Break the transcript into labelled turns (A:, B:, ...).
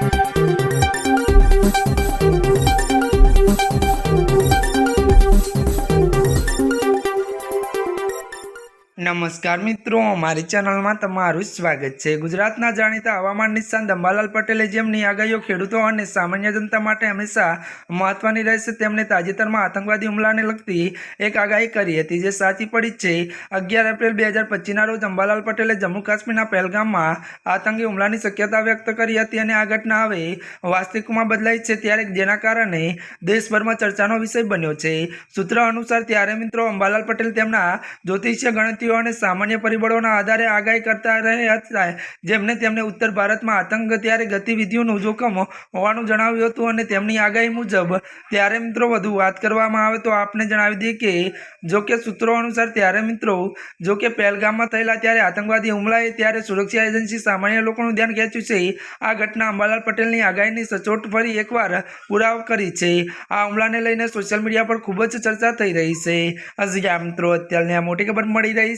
A: Thank you. નમસ્કાર મિત્રો, અમારી ચેનલમાં તમારું સ્વાગત છે. ગુજરાતના જાણીતા હવામાન નિષ્ણાત અંબાલાલ પટેલે જેમની આગાહીઓ ખેડૂતો અને સામાન્ય જનતા માટે હંમેશા મહત્વની રહેશે, તેમણે તાજેતરમાં આતંકવાદી હુમલાને લગતી એક આગાહી કરી હતી, જે સાચી પડી છે. અગિયાર એપ્રિલ બે હજાર પચીસના રોજ અંબાલાલ પટેલે જમ્મુ કાશ્મીરના પહેલગામમાં આતંકી હુમલાની શક્યતા વ્યક્ત કરી હતી અને આ ઘટના હવે વાસ્તવિકમાં બદલાઈ છે ત્યારે જેના કારણે દેશભરમાં ચર્ચાનો વિષય બન્યો છે. સૂત્રો અનુસાર, ત્યારે મિત્રો, અંબાલાલ પટેલ તેમના જ્યોતિષીય ગણતરીઓ અને સામાન્ય પરિબળોના આધારે આગાહી કરતા રહ્યા હતા. જેમને તેમને ઉત્તર ભારતમાં આતંક ત્યારે ગતિવિધિઓનું જોખમ હોવાનું જણાવ્યું હતું અને તેમની આગાહી મુજબ, ત્યારે મિત્રો વધુ વાત કરવામાં આવે તો આપને જણાવી દઈએ કે, જો કે સૂત્રો અનુસાર ત્યારે મિત્રો, જો કે પહેલગામમાં થયેલા ત્યારે આતંકવાદી હુમલાએ ત્યારે સુરક્ષા એજન્સી સામાન્ય લોકોનું ધ્યાન ખેંચ્યું છે. આ ઘટના અંબાલાલ પટેલની આગાહીની સચોટ ફરી એકવાર પુરાવો કરી છે. આ હુમલાને લઈને સોશિયલ મીડિયા પર ખૂબ જ ચર્ચા થઈ રહી છે. હજી મિત્રો, અત્યારની આ મોટી ખબર મળી રહી